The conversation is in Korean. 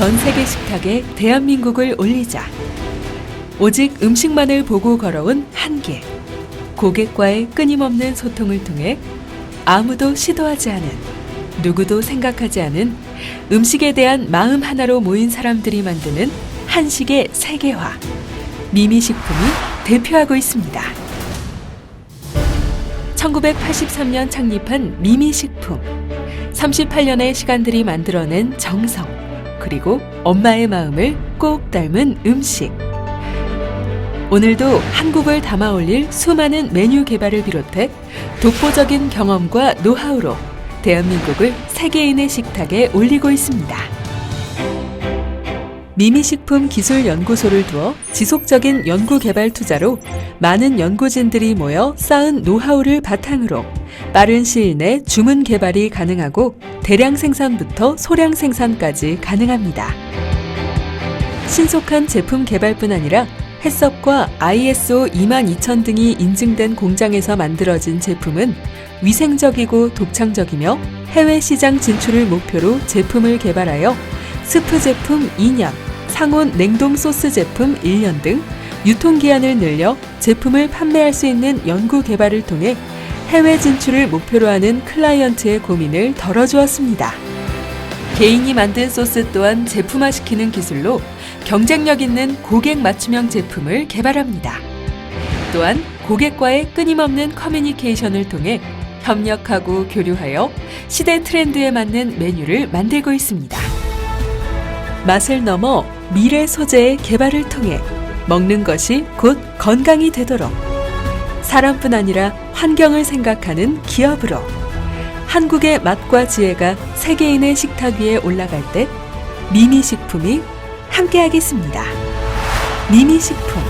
전 세계 식탁에 대한민국을 올리자. 오직 음식만을 보고 걸어온 한 길. 고객과의 끊임없는 소통을 통해 아무도 시도하지 않은, 누구도 생각하지 않은 음식에 대한 마음 하나로 모인 사람들이 만드는 한식의 세계화. 미미식품이 대표하고 있습니다. 1983년 창립한 미미식품. 38년의 시간들이 만들어낸 정성. 그리고 엄마의 마음을 꼭 닮은 음식. 오늘도 한국을 담아 올릴 수많은 메뉴 개발을 비롯해 독보적인 경험과 노하우로 대한민국을 세계인의 식탁에 올리고 있습니다. 미미식품 기술연구소를 두어 지속적인 연구 개발 투자로 많은 연구진들이 모여 쌓은 노하우를 바탕으로 빠른 시일 내 주문 개발이 가능하고 대량 생산부터 소량 생산까지 가능합니다. 신속한 제품 개발뿐 아니라 햇섭과 ISO 22000 등이 인증된 공장에서 만들어진 제품은 위생적이고 독창적이며 해외 시장 진출을 목표로 제품을 개발하여 스프 제품 2년, 상온 냉동 소스 제품 1년 등 유통기한을 늘려 제품을 판매할 수 있는 연구 개발을 통해 해외 진출을 목표로 하는 클라이언트의 고민을 덜어주었습니다. 개인이 만든 소스 또한 제품화시키는 기술로 경쟁력 있는 고객 맞춤형 제품을 개발합니다. 또한 고객과의 끊임없는 커뮤니케이션을 통해 협력하고 교류하여 시대 트렌드에 맞는 메뉴를 만들고 있습니다. 맛을 넘어 미래 소재의 개발을 통해 먹는 것이 곧 건강이 되도록 사람뿐 아니라 환경을 생각하는 기업으로 한국의 맛과 지혜가 세계인의 식탁 위에 올라갈 때 미미식품이 함께하겠습니다. 미미식품